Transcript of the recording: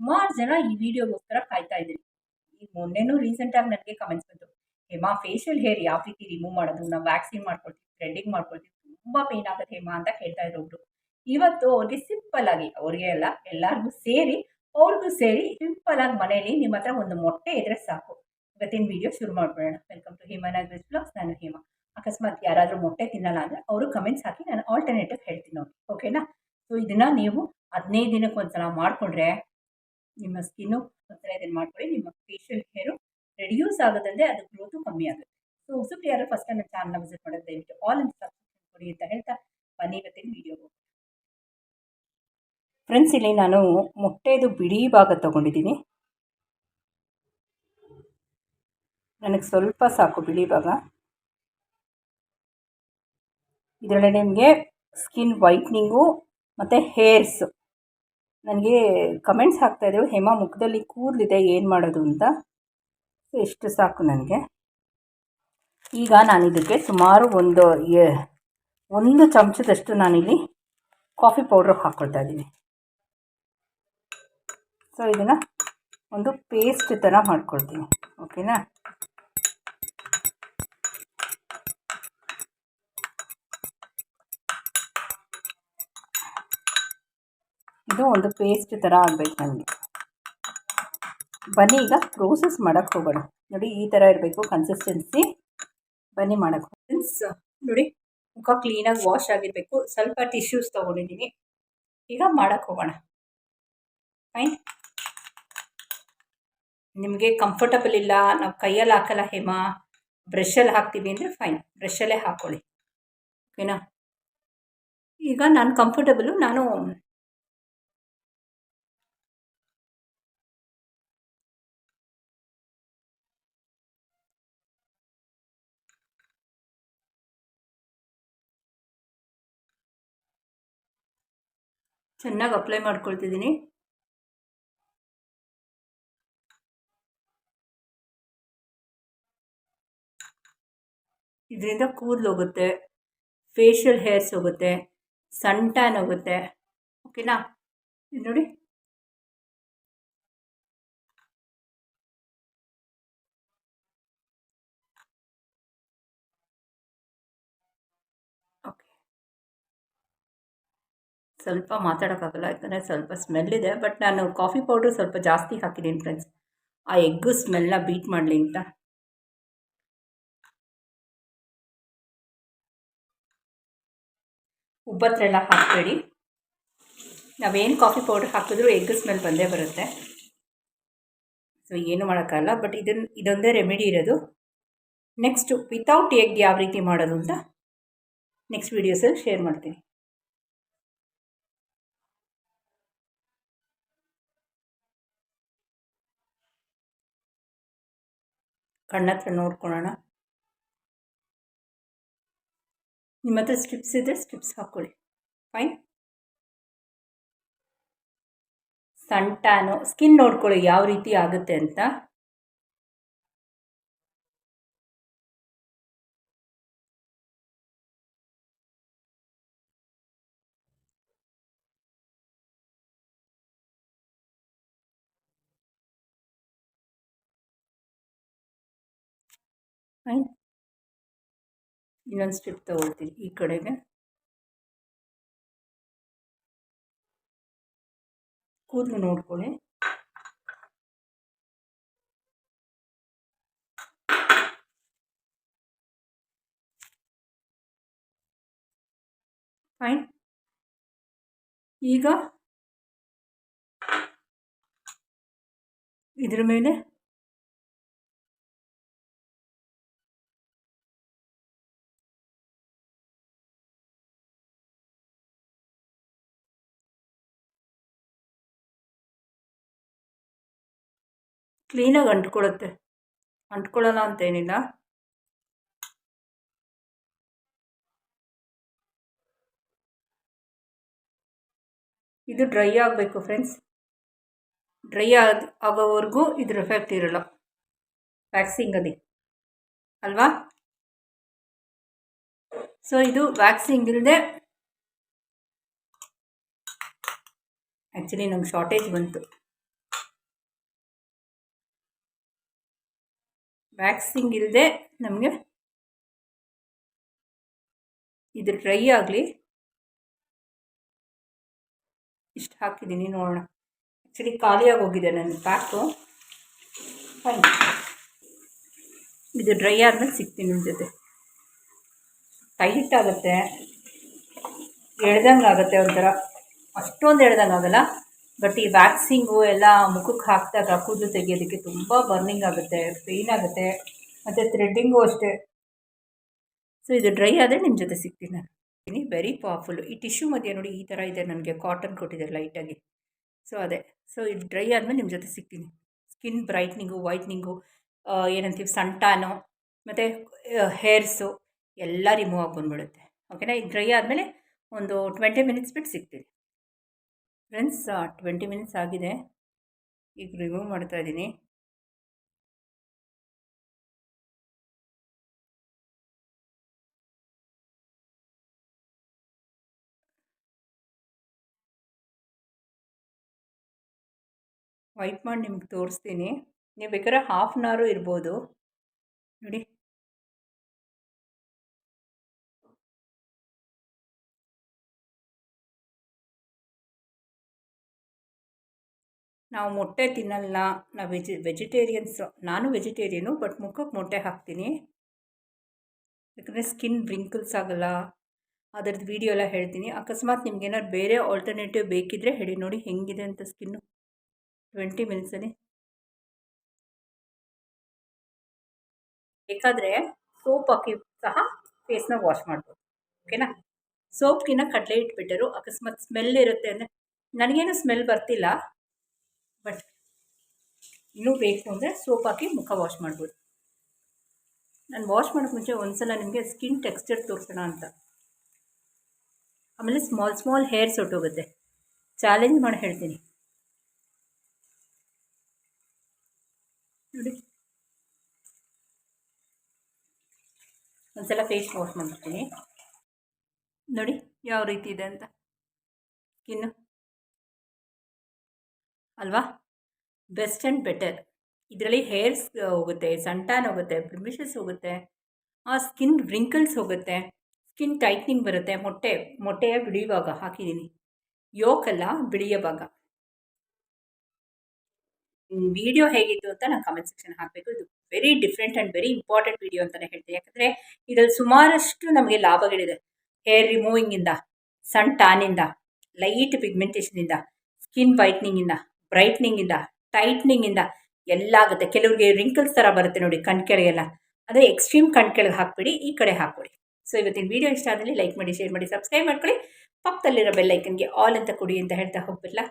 ಸುಮಾರು ಜನ ಈ ವಿಡಿಯೋಗೋಸ್ಕರ ಕಾಯ್ತಾ ಇದ್ದೀರಿ ಈ ಮೊನ್ನೆನೂ ರೀಸೆಂಟಾಗಿ ನನಗೆ ಕಮೆಂಟ್ಸ್ ಬಂತು. ಹೇಮಾ ಫೇಶಿಯಲ್ ಹೇರ್ ಯಾವ ರೀತಿ ರಿಮೂವ್ ಮಾಡೋದು? ನಾವು ವ್ಯಾಕ್ಸಿನ್ ಮಾಡ್ಕೊಳ್ತೀವಿ ಥ್ರೆಡ್ಡಿಂಗ್ ಮಾಡ್ಕೊಳ್ತೀವಿ, ತುಂಬ ಪೇನ್ ಆಗುತ್ತೆ ಹೇಮಾ ಅಂತ ಕೇಳ್ತಾ ಇದ್ರು ಒಬ್ರು. ಇವತ್ತು ಅವ್ರಿಗೆ ಸಿಂಪಲ್ ಆಗಿ, ಅವ್ರಿಗೆ ಅಲ್ಲ, ಎಲ್ಲರಿಗೂ ಸೇರಿ, ಅವ್ರಿಗೂ ಸೇರಿ ಸಿಂಪಲ್ ಆಗಿ ಮನೆಯಲ್ಲಿ ನಿಮ್ಮ ಹತ್ರ ಒಂದು ಮೊಟ್ಟೆ ಇದ್ರೆ ಸಾಕು. ಇವತ್ತಿನ ವಿಡಿಯೋ ಶುರು ಮಾಡ್ಬಿಡೋಣ. ವೆಲ್ಕಮ್ ಟು ಹೇಮನಾಗ್ರಿಸ್ ಬ್ಲಾಗ್ಸ್ ನಾನು ಹೇಮಾ. ಅಕಸ್ಮಾತ್ ಯಾರಾದರೂ ಮೊಟ್ಟೆ ತಿನ್ನಲ್ಲ ಅಂದರೆ ಅವರು ಕಮೆಂಟ್ಸ್ ಹಾಕಿ ನಾನು ಆಲ್ಟರ್ನೇಟಿವ್ ಹೇಳ್ತೀನಿ ನೋಡಿ. ಓಕೆನಾ ಸೊ ಇದನ್ನು ನೀವು ಹದಿನೈದು ದಿನಕ್ಕೆ ಒಂದ್ಸಲ ಮಾಡಿಕೊಂಡ್ರೆ ನಿಮ್ಮ ಸ್ಕಿನ್ನು ಒಂಥರ ಇದನ್ನು ಮಾಡ್ಕೊಳ್ಳಿ. ನಿಮ್ಮ ಫೇಶಿಯಲ್ ಹೇರು ರೆಡ್ಯೂಸ್ ಆಗೋದಲ್ಲದೆ ಅದು ಗ್ರೋತು ಕಮ್ಮಿ ಆಗುತ್ತೆ. ಸೊ ಹೊಸಬ್ರು ಯಾರು ಫಸ್ಟ್ ಟೈಮ್ ಚಾನಲ್ನ ವಿಸಿಟ್ ಮಾಡೋದು ದಯವಿಟ್ಟು ಆಲ್ ಸಬ್ಸ್ಕ್ರೈಬ್ ಕೊಡಿ ಅಂತ ಹೇಳ್ತಾ ಬನ್ನಿ. ಇವತ್ತಿನ ವಿಡಿಯೋ ಫ್ರೆಂಡ್ಸ್ ಇಲ್ಲಿ ನಾನು ಮೊಟ್ಟೆದು ಬಿಡಿ ಭಾಗ ತೊಗೊಂಡಿದ್ದೀನಿ. ನನಗೆ ಸ್ವಲ್ಪ ಸಾಕು ಬಿಳಿ ಭಾಗ. ಇದರಲ್ಲಿ ನಿಮಗೆ ಸ್ಕಿನ್ ವೈಟ್ನಿಂಗು ಮತ್ತು ಹೇರ್ಸು ನನಗೆ ಕಮೆಂಟ್ಸ್ ಹಾಕ್ತಾಯಿದ್ರು ಹೇಮಾ, ಮುಖದಲ್ಲಿ ಕೂದಲಿದೆ, ಏನು ಮಾಡೋದು ಅಂತ? ಎಷ್ಟು ಸಾಕು ನನಗೆ. ಈಗ ನಾನು ಇದಕ್ಕೆ ಸುಮಾರು ಒಂದು ಒಂದು ಚಮಚದಷ್ಟು ನಾನಿಲ್ಲಿ ಕಾಫಿ ಪೌಡ್ರ್ ಹಾಕ್ಕೊಳ್ತಾ ಇದ್ದೀನಿ. ಸೊ ಇದನ್ನು ಒಂದು ಪೇಸ್ಟ್ ಥರ ಮಾಡ್ಕೊಳ್ತೀನಿ ಓಕೆನಾ ಇದು ಒಂದು ಪೇಸ್ಟ್ ಥರ ಆಗಬೇಕು ನನಗೆ. ಬನ್ನಿ ಈಗ ಪ್ರೋಸೆಸ್ ಮಾಡೋಕ್ಕೆ ಹೋಗೋಣ. ನೋಡಿ ಈ ಥರ ಇರಬೇಕು ಕನ್ಸಿಸ್ಟೆನ್ಸಿ ಬನ್ನಿ ಮಾಡೋಕ್ಕೆ ಫ್ರೆಂಡ್ಸ್ ನೋಡಿ ಮುಖ ಕ್ಲೀನಾಗಿ ವಾಶ್ ಆಗಿರಬೇಕು. ಸ್ವಲ್ಪ ಟಿಶ್ಯೂಸ್ ತೊಗೊಂಡಿದ್ದೀನಿ. ಈಗ ಮಾಡೋಕ್ಕೆ ಹೋಗೋಣ. ಫೈನ್ ನಿಮಗೆ ಕಂಫರ್ಟಬಲ್ ಇಲ್ಲ, ನಾವು ಕೈಯಲ್ಲಿ ಹಾಕಲ್ಲ ಹೇಮ? ಬ್ರಷಲ್ಲಿ ಹಾಕ್ತೀವಿ ಅಂದರೆ ಫೈನ್ ಬ್ರಷಲ್ಲೇ ಹಾಕ್ಕೊಳ್ಳಿ ಓಕೆನಾ ಈಗ ನಾನು ಕಂಫರ್ಟಬಲು ನಾನು ಚೆನ್ನಾಗಿ ಅಪ್ಲೈ ಮಾಡ್ಕೊಳ್ತಿದ್ದೀನಿ. ಇದರಿಂದ ಕೂದಲು ಹೋಗುತ್ತೆ ಫೇಶಿಯಲ್ ಹೇರ್ಸ್ ಹೋಗುತ್ತೆ ಸನ್ ಟ್ಯಾನ್ ಹೋಗುತ್ತೆ ಓಕೆನಾ ಇದು ನೋಡಿ. ಸ್ವಲ್ಪ ಮಾತಾಡೋಕ್ಕಾಗಲ್ಲ, ಯಾಕಂದರೆ ಸ್ವಲ್ಪ ಸ್ಮೆಲ್ ಇದೆ. ಬಟ್ ನಾನು ಕಾಫಿ ಪೌಡ್ರ್ ಸ್ವಲ್ಪ ಜಾಸ್ತಿ ಹಾಕಿದ್ದೀನಿ ಫ್ರೆಂಡ್ಸ್ ಆ ಎಗ್ಗು ಸ್ಮೆಲ್ನ ಬೀಟ್ ಮಾಡಲಿ ಅಂತ. ಉಬ್ಬತ್ರೆಲ್ಲ ಹಾಕಬೇಡಿ. ನಾವೇನು ಕಾಫಿ ಪೌಡ್ರ್ ಹಾಕಿದ್ರು ಎಗ್ ಸ್ಮೆಲ್ ಬಂದೇ ಬರುತ್ತೆ. ಸೊ ಏನು ಮಾಡೋಕ್ಕಾಗಲ್ಲ ಬಟ್ ಇದನ್ನು ಇದೊಂದೇ ರೆಮಿಡಿ ಇರೋದು. ನೆಕ್ಸ್ಟು ವಿತೌಟ್ ಎಗ್ ಯಾವ ರೀತಿ ಮಾಡೋದು ಅಂತ ನೆಕ್ಸ್ಟ್ ವೀಡಿಯೋಸಲ್ಲಿ ಶೇರ್ ಮಾಡ್ತೀನಿ. ಕಣ್ಣತ್ರ ನೋಡ್ಕೊಳ್ಳೋಣ ನಿಮ್ಮ ಹತ್ರ ಸ್ಟ್ರಿಪ್ಸ್ ಇದ್ದರೆ ಸ್ಟ್ರಿಪ್ಸ್ ಹಾಕ್ಕೊಳ್ಳಿ ಫೈನ್ ಸನ್ ಸ್ಕಿನ್ ನೋಡ್ಕೊಳ್ಳಿ, ಯಾವ ರೀತಿ ಆಗುತ್ತೆ ಅಂತ. ಇನ್ನೊಂದು ಸ್ಟ್ರಿಪ್ ತಗೊಳ್ತೀನಿ ಈ ಕಡೆಗೆ. ಕೂದಲು ನೋಡ್ಕೊಳ್ಳಿ. ಫೈನ್ ಈಗ ಇದ್ರ ಮೇಲೆ ಕ್ಲೀನಾಗಿ ಅಂಟ್ಕೊಳ್ಳುತ್ತೆ ಅಂಟ್ಕೊಳ್ಳೋಣ ಅಂತೇನಿಲ್ಲ. ಇದು ಡ್ರೈ ಆಗಬೇಕು ಫ್ರೆಂಡ್ಸ್ ಡ್ರೈ ಆದ ಆಗೋವರೆಗೂ ಇದ್ರ ಎಫೆಕ್ಟ್ ಇರಲ್ಲ. ವ್ಯಾಕ್ಸಿಂಗಲ್ಲಿ ಅಲ್ವಾ? ಸೊ ಇದು ವ್ಯಾಕ್ಸಿಂಗ್ ಇಲ್ಲದೆ ಆ್ಯಕ್ಚುಲಿ ನಂಗೆ ಶಾರ್ಟೇಜ್ ಬಂತು. ವ್ಯಾಕ್ಸಿಂಗ್ ಇಲ್ಲದೆ ನಮಗೆ ಇದು ಡ್ರೈ ಆಗಲಿ ಇಷ್ಟು ಹಾಕಿದ್ದೀನಿ ನೋಡೋಣ. ಆ್ಯಕ್ಚುಲಿ ಖಾಲಿಯಾಗಿ ಹೋಗಿದೆ ನನ್ನ ಪ್ಯಾಕು ಫೈನ್ ಇದು ಡ್ರೈ ಆದಮೇಲೆ ಸಿಗ್ತೀನಿ ನಿಮ್ಮ ಜೊತೆ. ಟೈಟ್ ಆಗುತ್ತೆ. ಎಳ್ದಂಗೆ ಆಗುತ್ತೆ ಒಂಥರ. ಅಷ್ಟೊಂದು ಎಳ್ದಂಗೆ ಆಗಲ್ಲ ಬಟ್ ಈ ವ್ಯಾಕ್ಸಿಂಗು ಎಲ್ಲ ಮುಖಕ್ಕೆ ಹಾಕಿದಾಗ ಕೂದಲು ತೆಗೆಯೋದಕ್ಕೆ ತುಂಬ ಬರ್ನಿಂಗ್ ಆಗುತ್ತೆ ಪೇಯ್ನ್ ಆಗುತ್ತೆ, ಮತ್ತು ಥ್ರೆಡ್ಡಿಂಗು ಅಷ್ಟೇ. ಸೊ ಇದು ಡ್ರೈ ಆದರೆ ನಿಮ್ಮ ಜೊತೆ ಸಿಗ್ತೀನಿ. ನಾನು ವೆರಿ ಪವರ್ಫುಲ್ ಈ ಟಿಶ್ಯೂ ಮಧ್ಯೆ ನೋಡಿ ಈ ಥರ ಇದೆ ನನಗೆ ಕಾಟನ್ ಕೊಟ್ಟಿದ್ದಾರೆ ಲೈಟಾಗಿ ಸೊ ಅದೇ. ಸೊ ಇದು ಡ್ರೈ ಆದಮೇಲೆ ನಿಮ್ಮ ಜೊತೆ ಸಿಗ್ತೀನಿ. ಸ್ಕಿನ್ ಬ್ರೈಟ್ನಿಂಗು ವೈಟ್ನಿಂಗು ಏನಂತೀವಿ ಸಂಟಾನು ಮತ್ತು ಹೇರ್ಸು ಎಲ್ಲ ರಿಮೂವ್ ಆಗಿ ಬಂದ್ಬಿಡುತ್ತೆ. ಓಕೆನಾ ಇದು ಡ್ರೈ ಆದಮೇಲೆ ಒಂದು ಟ್ವೆಂಟಿ ಮಿನಿಟ್ಸ್ ಬಿಟ್ಟು ಸಿಗ್ತೀನಿ. ಫ್ರೆಂಡ್ಸ್ ಟ್ವೆಂಟಿ ಮಿನಿಟ್ಸ್ ಆಗಿದೆ. ಈಗ ರಿಮೂವ್ ಮಾಡ್ತಾ ಇದ್ದೀನಿ. ವೈಟ್ ಮಾಡಿ ನಿಮ್ಗೆ ತೋರಿಸ್ತೀನಿ. ನೀವು ಬೇಕಾದ್ರೆ ಹಾಫ್ ಅನ್ ಅವರು ಇರ್ಬೋದು. ನೋಡಿ. ನಾವು ಮೊಟ್ಟೆ ತಿನ್ನಲ್ಲ, ನಾವು ವೆಜಿ, ವೆಜಿಟೇರಿಯನ್ಸು, ನಾನು ವೆಜಿಟೇರಿಯನು, ಬಟ್ ಮುಖಕ್ಕೆ ಮೊಟ್ಟೆ ಹಾಕ್ತೀನಿ. ಯಾಕಂದರೆ ಸ್ಕಿನ್ ರಿಂಕಲ್ಸ್ ಆಗಲ್ಲ ಅದರದ್ದು ವೀಡಿಯೋ ಎಲ್ಲ ಹೇಳ್ತೀನಿ. ಅಕಸ್ಮಾತ್ ನಿಮ್ಗೆ ಏನಾದ್ರು ಬೇರೆ ಆಲ್ಟರ್ನೇಟಿವ್ ಬೇಕಿದ್ದರೆ ಹೇಳಿ, ನೋಡಿ ಹೆಂಗಿದೆ ಅಂತ ಸ್ಕಿನ್ನು ಟ್ವೆಂಟಿ ಮಿನಿಟ್ಸಲ್ಲಿ ಬೇಕಾದರೆ ಸೋಪ್ ಹಾಕಿ ಸಹ ಫೇಸ್ನ ವಾಶ್ ಮಾಡ್ಬೋದು ಓಕೆನಾ ಸೋಪ್ಗಿನ್ನ ಕಡಲೆ ಇಟ್ಬಿಟ್ಟರು, ಅಕಸ್ಮಾತ್ ಸ್ಮೆಲ್ ಇರುತ್ತೆ ಅಂದರೆ, ನನಗೇನು ಸ್ಮೆಲ್ ಬರ್ತಿಲ್ಲ ಬಟ್ ಇನ್ನೂ ಬೇಕು ಅಂದರೆ ಸೋಪ್ ಹಾಕಿ ಮುಖ ವಾಶ್ ಮಾಡ್ಬೋದು. ನಾನು ವಾಶ್ ಮಾಡೋಕ್ಕೆ ಮುಂಚೆ ಒಂದ್ಸಲ ನಿಮಗೆ ಸ್ಕಿನ್ ಟೆಕ್ಸ್ಚರ್ ತೋರಿಸೋಣ ಅಂತ. ಆಮೇಲೆ ಸ್ಮಾಲ್ ಸ್ಮಾಲ್ ಹೇರ್ಸ್ ಹೊಟ್ಟೋಗುತ್ತೆ ಚಾಲೆಂಜ್ ಮಾಡಿ ಹೇಳ್ತೀನಿ. ನೋಡಿ. ಒಂದ್ಸಲ ಫೇಸ್ ವಾಶ್ ಮಾಡ್ಬಿಡ್ತೀನಿ. ನೋಡಿ, ಯಾವ ರೀತಿ ಇದೆ ಅಂತ. ಸ್ಕಿನ್ನು ಅಲ್ವಾ? ಬೆಸ್ಟ್ ಆ್ಯಂಡ್ ಬೆಟರ್ ಇದರಲ್ಲಿ ಹೇರ್ಸ್ ಹೋಗುತ್ತೆ ಸನ್ ಟಾನ್ ಹೋಗುತ್ತೆ ಬ್ರಿಮಿಷಸ್ ಹೋಗುತ್ತೆ, ಆ ಸ್ಕಿನ್ ರಿಂಕಲ್ಸ್ ಹೋಗುತ್ತೆ ಸ್ಕಿನ್ ಟೈಟ್ನಿಂಗ್ ಬರುತ್ತೆ, ಮೊಟ್ಟೆ, ಮೊಟ್ಟೆಯ ಬಿಳಿ ಭಾಗ ಹಾಕಿದ್ದೀನಿ ಯೋಕಲ್ಲ ಬಿಳಿಯ ಭಾಗ ವಿಡಿಯೋ ಹೇಗಿತ್ತು ಅಂತ ನಾನು ಕಮೆಂಟ್ ಸೆಕ್ಷನ್ ಹಾಕಬೇಕು. ಇದು very different and very important video ಅಂತಲೇ ಹೇಳ್ತೀನಿ. ಯಾಕಂದರೆ ಇದರಲ್ಲಿ ಸುಮಾರಷ್ಟು ನಮಗೆ ಲಾಭಗಳಿದೆ. ಹೇರ್ ರಿಮೂವಿಂಗಿಂದ ಸನ್ ಟ್ಯಾನಿಂದ ಲೈಟ್ ಪಿಗ್ಮೆಂಟೇಷನಿಂದ ಸ್ಕಿನ್ ವೈಟ್ನಿಂಗಿಂದ ಬ್ರೈಟ್ನಿಂಗಿಂದ ಟೈಟ್ನಿಂಗಿಂದ ಎಲ್ಲ ಆಗುತ್ತೆ ಕೆಲವ್ರಿಗೆ ರಿಂಕಲ್ಸ್ ಥರ ಬರುತ್ತೆ ನೋಡಿ ಕಣ್ ಕೆಳಗೆಲ್ಲ. ಅದೇ ಎಕ್ಸ್ಟ್ರೀಮ್ ಕಣ್ ಕೆಳಗೆ ಹಾಕ್ಬಿಡಿ, ಈ ಕಡೆ ಹಾಕ್ಬಿಡಿ. ಸೊ ಇವತ್ತಿನ ವಿಡಿಯೋ ಇಷ್ಟ ಆದಲ್ಲಿ ಲೈಕ್ ಮಾಡಿ ಶೇರ್ ಮಾಡಿ ಸಬ್ಸ್ಕ್ರೈಬ್ ಮಾಡ್ಕೊಳ್ಳಿ. ಪಕ್ಕದಲ್ಲಿರೋ ಬೆಲ್ಲೈಕನ್ಗೆ ಆಲ್ ಅಂತ ಕೊಡಿ ಅಂತ ಹೇಳ್ತಾ ಹೋಗ್ಬಿಡ್ಲಾ?